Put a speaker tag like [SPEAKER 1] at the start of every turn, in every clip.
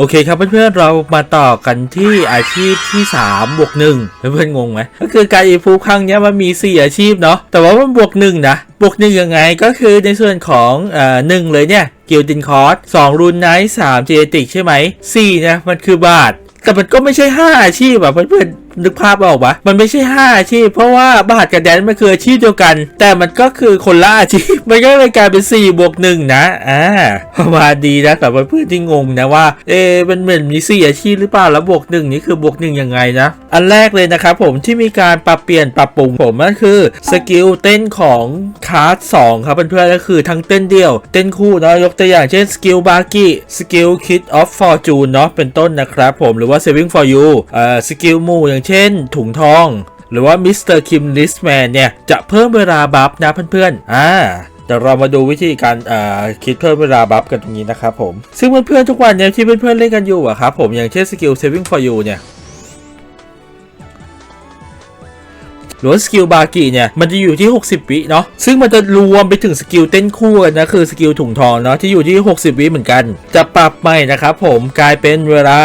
[SPEAKER 1] โอเคครับเพื่อนๆเรามาต่อกันที่อาชีพที่3บวกหนึ่งเพื่อนๆงงไหมก็คือการอีฟูครั้งนี้มันมี 4 อาชีพเนาะแต่ว่ามันบวกหนึ่งนะบวกหนึ่งยังไงก็คือในส่วนของเอ่อหนึ่งเลยเนี่ยกิลดินคอร์สสองรูนไนท์สามเจติกใช่ไหมสี่นะมันคือบาท แต่มันก็ไม่ใช่ 5 อาชีพอะเพื่อนๆ นึกภาพออกปะมันไม่ใช่5อาชีพ เพราะว่าบาทกับแดนมันคืออาชีพเดียวกัน แต่มันก็คือคนละอาชีพมันก็เลยกลายเป็น4บวก1นะอ่าประมาณดีนะแต่เพื่อนที่งงนะว่าเอ๊มันเหมือนมี4อาชีพหรือเปล่าแล้วบวก1นี่คือบวก1ยังไงนะอันแรกเลยนะครับผมที่มีการปรับเปลี่ยนปรับปรุงผมนั่นคือสกิลเต้นของคลาส2ครับเพื่อนๆก็คือทั้งเต้นเดี่ยว เต้นคู่เนาะยกตัวอย่างเช่นสกิลบาร์กี้สกิลคิดออฟฟอร์จูนเนาะเป็นต้นนะครับผมหรือว่า saving for you เอ่อสกิลมูอย่างเช่น ถุงทอง หรือว่ามิสเตอร์คิมลิสแมนเนี่ย จะเพิ่มเวลาบัฟนะเพื่อนๆ อ่าแต่เรามาดูวิธีการคิดเพิ่มเวลาบัฟกันตรงนี้นะครับผม ซึ่งเพื่อนๆทุกวันเนี่ยที่เพื่อนๆเล่นกันอยู่อะครับผมอย่างเช่นสกิล saving for you เนี่ย หรือว่าสกิลบากิเนี่ยมันจะอยู่ที่ 60 วิเนาะซึ่งมันจะรวมไปถึงสกิลเต้นคู่กันนะคือสกิลถุงทองเนาะที่อยู่ที่ 60 วิเหมือนกัน จะปรับใหม่นะครับผมกลายเป็นเวลา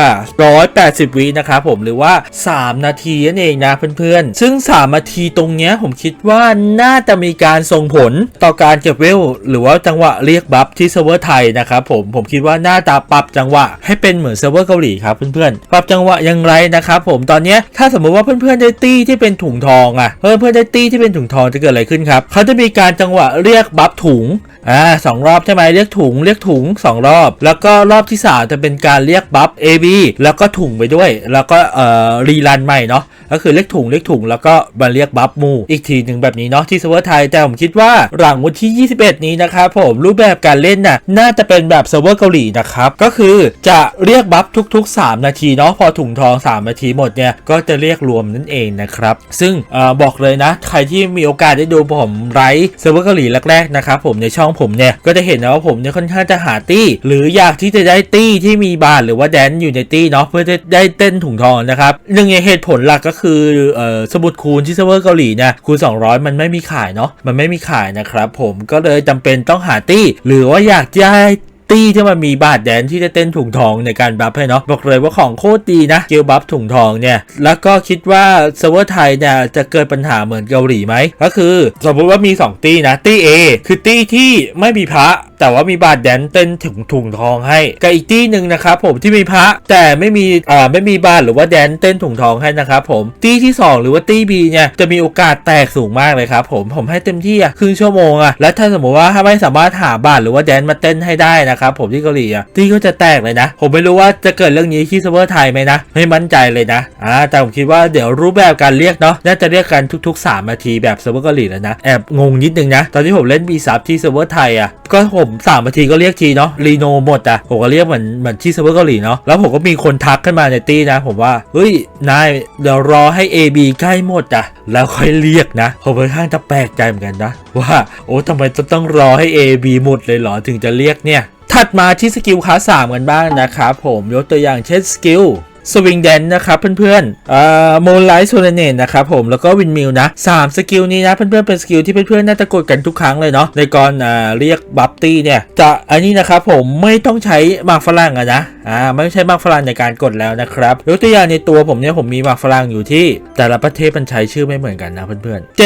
[SPEAKER 1] 180 วินะครับผมหรือว่า 3 นาทีนั่นเองนะเพื่อนๆ ซึ่ง 3 นาทีตรงเนี้ยผมคิดว่าน่าจะมีการส่งผลต่อการเก็บเวล หรือว่าจังหวะเรียกบัฟที่เซิร์ฟเวอร์ไทยนะครับผมผมคิดว่าน่าจะปรับจังหวะให้เป็นเหมือนเซิร์ฟเวอร์เกาหลีครับเพื่อนๆปรับจังหวะอย่างไรนะครับผมตอนเนี้ยถ้าสมมุติว่าเพื่อนๆได้ตี้ที่เป็นถุงทองอะอนเพื่อนๆได้ตี้ที่เป็นถุงทองจะเกิดอะไรขึ้นครับเขาจะมีการจังหวะเรียกบัฟถุงอ่าสองรอบใช่ไหมเรียกถุงเรียกถุงสองรอบ แล้วก็รอบที่สามจะเป็นการเรียกบัฟ AB แล้วก็ถุงไปด้วย แล้วก็เอ่อรีรันใหม่เนาะก็คือเรียกถุงเรียกถุงแล้วก็มาเรียกบัฟมูอีกทีหนึ่งแบบนี้เนาะที่เซิร์ฟเวอร์ไทยแต่ผมคิดว่าหลังวันที่ 21 นี้นะครับผมรูปแบบการเล่นน่ะน่าจะเป็นแบบเซิร์ฟเวอร์เกาหลีนะครับก็คือจะเรียกบัฟทุก ๆ 3 นาทีเนาะพอถุงทอง 3 นาทีหมดเนี่ยก็จะเรียกรวมนั่นเองนะครับซึ่งเออบอกเลยนะ ใครที่มีโอกาสได้ดูผมไลฟ์เซิร์ฟเวอร์เกาหลีแรกๆนะครับผมในช่องผมเนี่ยก็จะเห็นนะว่าผมเนี่ยค่อนข้างจะหาตี้หรืออยากที่จะได้ตี้ที่มีบาทหรือว่าแดนอยู่ในตี้เนาะเพื่อจะได้เต้นถุงทองนะครับหนึ่งในเหตุผลหลักก็คือเอ่อสมุดคูณที่เซิร์ฟเวอร์เกาหลีเนี่ยคูณ 200 มันไม่มีขายเนาะมันไม่มีขายนะครับผมก็เลยจำเป็นต้องหาตี้หรือว่าอยากจะให้ ตี้ที่มันมีบาดแดนที่จะเต้นถุงทองในการบัฟให้เนาะบอกเลยว่าของโคตรดีนะเกลบัฟถุงทองเนี่ยแล้วก็คิดว่าเซิร์ฟเวอร์ไทยเนี่ยจะเกิดปัญหาเหมือนเกาหลีไหมก็คือ สมมติว่ามี 2 ตี้นะตี้ A คือตี้ที่ไม่มีพระแต่ว่ามีบาดแดนเต้นถุงถุงทองให้กับอีกตี้หนึ่งนะครับผมที่มีพระแต่ไม่มีอ่าไม่มีบาดหรือว่าแดนเต้นถุงทองให้นะครับผมตี้ที่ 2 หรือว่าตี้ B เนี่ยจะมีโอกาสแตกสูงมากเลยครับผมผมให้เต็มที่อะครึ่งชั่วโมงอะและถ้าสมมติว่าถ้าไม่สามารถหาบาดหรือว่าแดนมาเต้นให้ได้นะครับผมที่เกาหลีอะตี้ก็จะแตกเลยนะ ผมไม่รู้ว่าจะเกิดเรื่องนี้ที่เซิร์ฟเวอร์ไทยไหมนะไม่มั่นใจเลยนะอ่าแต่ผมคิดว่าเดี๋ยวรูปแบบการเรียกเนาะน่าจะเรียกกันทุก ๆ 3 นาทีแบบเซิร์ฟเวอร์เกาหลีแล้วนะแอบงงนิดนึงนะตอนที่ผมเล่นบีซับที่เซิร์ฟเวอร์ไทยอะก็ผม3นาทีก็เรียกทีเนาะรีโนหมดอะผมก็เรียกเหมือนเหมือนที่เซิร์ฟเวอร์เกาหลีเนาะแล้วผมก็มีคนทักขึ้นมาในตี้นะ ผมว่าเฮ้ยนายเดี๋ยวรอให้ AB ใกล้หมดอะแล้วค่อยเรียกนะ ผมค่อนข้างจะแปลกใจเหมือนกันนะ ว่าโอ้ทำไมต้องรอให้ AB หมดเลยเหรอถึงจะเรียกเนี่ยถัดมาที่สกิลคลาส3กันบ้างนะครับผมยกตัวอย่างเช่นสกิล สวิงแดนนะครับเพื่อนๆอ่าโมไลท์โซเลเนตนะครับผมแล้วก็วินมิลนะ3สกิลนี้นะเพื่อนๆเป็นสกิลที่เพื่อนๆน่าจะกดกันทุกครั้งเลยเนาะในก่อนอ่าเรียกบัฟตี้เนี่ยจะอันนี้นะครับผมไม่ต้องใช้หมากฝรั่งอะนะอ่าไม่ใช้หมากฝรั่งในการกดแล้วนะครับยกตัวอย่างในตัวผมเนี่ยผมมีหมากฝรั่งอยู่ที่ แต่ละประเทศมันใช้ชื่อไม่เหมือนกันนะเพื่อนๆ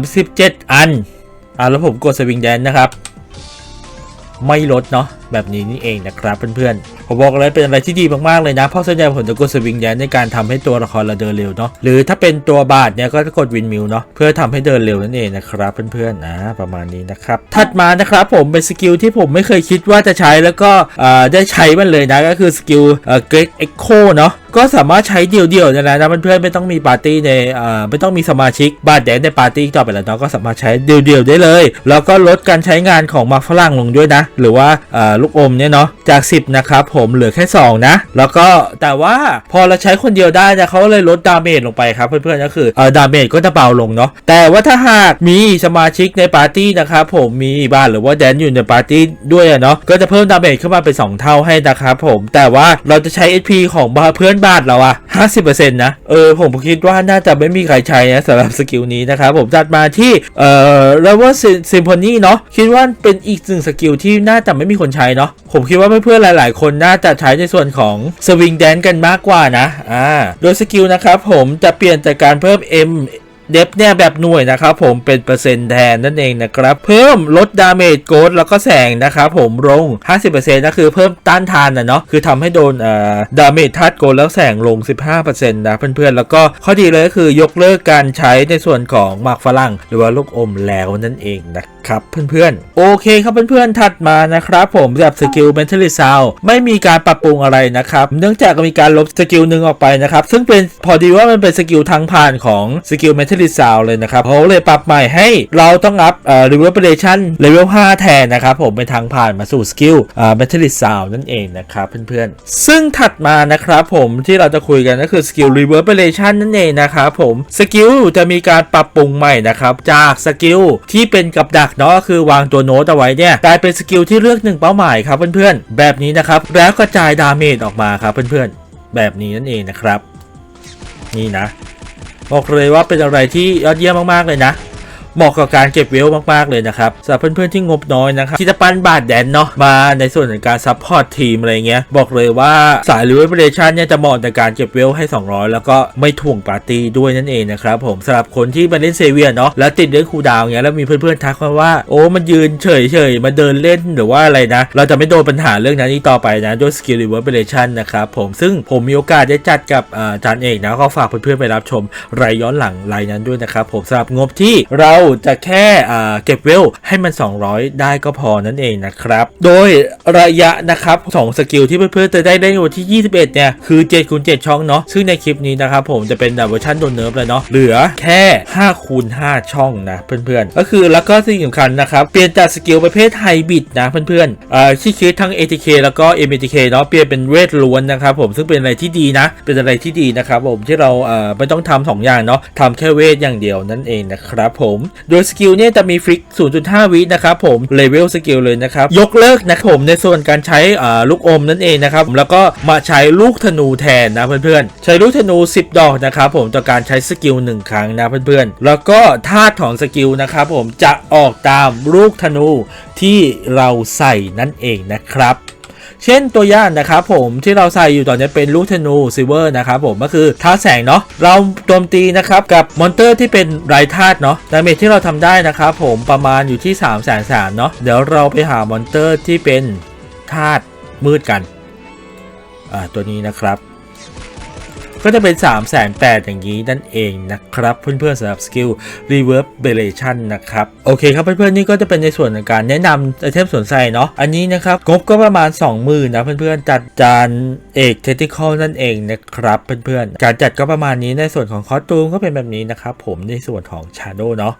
[SPEAKER 1] 737 อันอ่าแล้วผมกดสวิงแดนนะครับไม่ลดเนาะแบบนี้นี่เองนะครับเพื่อนๆผมบอกเลยเป็นอะไรที่ดีมากๆเลยนะ เพราะส่วนใหญ่ผมจะกดสวิงแดนในการทำให้ตัวละครเราเดินเร็วเนาะหรือถ้าเป็นตัวบาทเนี่ยก็จะกดวินมิลเนาะเพื่อทำให้เดินเร็วนั่นเองนะครับเพื่อนๆนะประมาณนี้นะครับถัดมานะครับผมเป็นสกิลที่ผมไม่เคยคิดว่าจะใช้แล้วก็เอ่อได้ใช้มันเลยนะก็คือสกิลเอ่อเกรกเอ็กโคเนาะก็สามารถใช้เดี่ยวๆเนี่ยนะนะเพื่อนๆไม่ต้องมีปาร์ตี้ในเอ่อไม่ต้องมีสมาชิกบาทแดนในปาร์ตี้ต่อไปแล้วเนาะก็สามารถใช้เดี่ยวๆได้เลย แล้วก็ลดการใช้งานของมักฝรั่งลงด้วยนะ หรือว่าลูกอมเนี่ยเนาะจาก 10 นะครับผมเหลือแค่ 2 นะ แล้วก็แต่ว่าพอเราใช้คนเดียวได้เนี่ยเขาเลยลดดาเมจลงไปครับเพื่อนๆก็คือเออดาเมจก็จะเบาลงเนาะแต่ว่าถ้าหากมีสมาชิกในปาร์ตี้นะครับผมมีบ้านหรือว่าแดนอยู่ในปาร์ตี้ด้วยเนาะก็จะเพิ่มดาเมจขึ้นมาเป็น 2 เท่าให้นะครับผมแต่ว่าเราจะใช้ HP ของเพื่อนบ้าทเราอะ50%นะเออผมคิดว่าน่าจะไม่มีใครใช้นะสำหรับสกิลนี้นะครับผมจัดมาที่เอ่อ Level Symphony เนาะคิดว่าเป็นอีกหนึ่งสกิลที่น่าจะไม่มีคนใช้เนาะผมคิดว่าเพื่อนๆหลาย ๆ คนน่าจะใช้ในส่วนของสวิงแดนกันมากกว่านะอ่าโดยสกิลนะครับผมจะเปลี่ยนจากการเพิ่ม M เดฟเนี่ยแบบหน่วยนะครับผมเป็นเปอร์เซ็นต์แทนนั่นเองนะครับ เพิ่มลดดาเมจโกดแล้วก็แสงนะครับผมลง 50%นะคือเพิ่มต้านทานนะเนาะคือทำให้โดนเอ่อดาเมจธาตุโกดแล้วแสงลง 15%นะเพื่อนๆ แล้วก็ข้อดีเลยก็คือยกเลิกการใช้ในส่วนของหมากฝรั่ง หรือว่าลูกอมแล้วนั่นเองนะครับเพื่อนๆ โอเคครับเพื่อนๆ ถัดมานะครับผมสำหรับสกิล Mentalist Sound ไม่มีการปรับปรุงอะไรนะครับเนื่องจากมีการลบสกิลหนึ่งออกไปนะครับซึ่งเป็นพอดีว่ามันเป็นสกิลทางผ่านของสกิล Mentalist Sound เลยนะครับเขาเลยปรับใหม่ให้เราต้องอัพเอ่อ Reverberation Level 5 แทนนะครับผมเป็นทางผ่านมาสู่สกิลเอ่อ Mentalist Sound นั่นเองนะครับเพื่อนๆ ซึ่งถัดมานะครับผมที่เราจะคุยกันก็คือสกิล Reverberation นั่นเองนะครับผมสกิลจะมีการปรับปรุงใหม่นะครับจากสกิลที่เป็นกับดักเนาะคือวางตัวโน้ตเอาไว้เนี่ยกลายเป็นสกิลที่เลือกหนึ่งเป้าหมายครับเพื่อนๆ แบบนี้นะครับแล้วกระจายดาเมจออกมาครับเพื่อนๆ แบบนี้นั่นเองนะครับ นี่นะ บอกเลยว่าเป็นอะไรที่ยอดเยี่ยมมากๆเลยนะ เหมาะกับการเก็บเวลมากๆเลยนะครับสำหรับเพื่อนๆที่งบน้อยนะครับที่จะปั้นบาทแดนเนาะมาในส่วนของการซัพพอร์ตทีมอะไรเงี้ยบอกเลยว่าสาย r e v e r a t i o n เนี่ยจะเหมาะในการเก็บเวลให้ 200 แล้วก็ไม่ถ่วงปาร์ตี้ด้วยนั่นเองนะครับผมสำหรับคนที่มาเล่นเซเวียเนาะแล้วติดเรื่องคูดาวเงี้ยแล้วมีเพื่อนๆทักมาว่าโอ้มันยืนเฉยๆมาเดินเล่นหรือว่าอะไรนะ เราจะไม่โดนปัญหาเรื่องนั้นอีกต่อไปนะด้วยสกิล reverberation นนะครับผมซึ่งผมมีโอกาสได้จัดกับอาจารย์เอกนะก็ฝากเพื่อนๆไปรับชมรายย้อนหลังรายนั้นด้วยนะครับผมสำหรับงบที่เราจะแค่เก็บเวลให้มัน 200 ได้ก็พอนั่นเองนะครับ โดยระยะนะครับของสกิลที่เพื่อนๆจะได้เล่นในวันที่ 21 เนี่ย คือ7คูณ7ช่องเนาะซึ่งในคลิปนี้นะครับผมจะเป็นแบบเวอร์ชันโดนเนิร์ฟเลยเนาะเหลือแค่5คูณ5ช่องนะเพื่อนๆ ก็คือแล้วก็สิ่งสำคัญนะครับ เปลี่ยนจากสกิลประเภทไฮบิดนะเพื่อนๆอ่าที่คิดทั้ง ATK แล้วก็ MATK เนาะเปลี่ยนเป็นเวทล้วนนะครับผมซึ่งเป็นอะไรที่ดีนะ เป็นอะไรที่ดีนะครับผมที่เราเอ่อไม่ต้องทำสองอย่างเนาะทำแค่เวทอย่างเดียวนั่นเองนะครับผมโดยสกิลเนี่ยจะมีฟิก 0.5 วินะครับผมเลเวลสกิลเลยนะครับ ยกเลิกนะครับผมในส่วนการใช้ลูกอมนั่นเองนะครับ แล้วก็มาใช้ลูกธนูแทนนะเพื่อนๆ ใช้ลูกธนู 10 ดอกนะครับผมต่อการใช้สกิล 1 ครั้งนะเพื่อนๆ แล้วก็ธาตุของสกิลนะครับผมจะออกตามลูกธนูที่เราใส่นั่นเองนะครับ เช่นตัวอย่างนะครับผมที่เราใส่อยู่ตอนนี้เป็นลูกธนูซิเวอร์นะครับผมก็คือท่าแสงเนาะเราโจมตีนะครับกับมอนเตอร์ที่เป็นไรธาตุเนาะดาเมจที่เราทำได้นะครับผมประมาณอยู่ที่3 3 0 0 0เนาะเดี๋ยวเราไปหามอนเตอร์ที่เป็นธาตุมืดกันอ่าตัวนี้นะครับ ก็จะเป็น3 8 0 0 0อย่างนี้นั่นเองนะครับ เพื่อนๆสำหรับสกิล Reverberation นะครับ โอเคครับเพื่อนๆนี่ก็จะเป็นในส่วนของการแนะนำไอเทมสวนใส่เนาะอันนี้นะครับงบก็ประมาณ 20,000นะเพื่อนๆจัดจานเอกเทคนิคอลนั่นเองนะครับเพื่อนๆการจัดก็ประมาณนี้ในส่วนของคอสตูมก็เป็นแบบนี้นะครับผมในส่วนของชาโด้เนาะ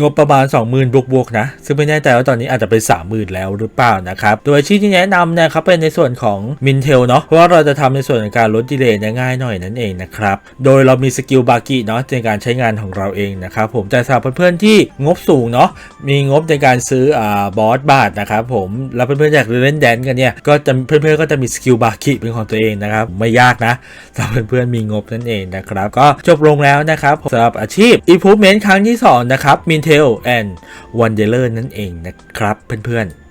[SPEAKER 1] งบประมาณ 20,000บวกบวกๆนะ ซึ่งไม่แน่ใจว่าตอนนี้อาจจะเป็น30,000 แล้วหรือเปล่านะครับ โดยอาชีพที่แนะนำนะครับเป็นในส่วนของ Mintel เนาะเพราะว่าเราจะทำในส่วนของการลดดีเลย์ได้ง่ายหน่อยนั่นเองนะครับ โดยเรามีสกิลบากิเนาะในการใช้งานของเราเองนะครับผมแต่สำหรับเพื่อนๆที่งบสูงเนาะมีงบในการซื้ออ่าบอสบาทนะครับผมแล้วเพื่อนๆอยากเล่นแดนกันเนี่ยก็จะเพื่อนๆก็จะมีสกิลบากิเป็นของตัวเองนะครับไม่ยากนะสำหรับเพื่อนๆมีงบนั่นเองนะครับก็จบลงแล้วนะครับสำหรับอาชีพ Improvement ครั้งที่สองนะครับมิน Mintel and Wanderer นั่นเองนะครับเพื่อนๆ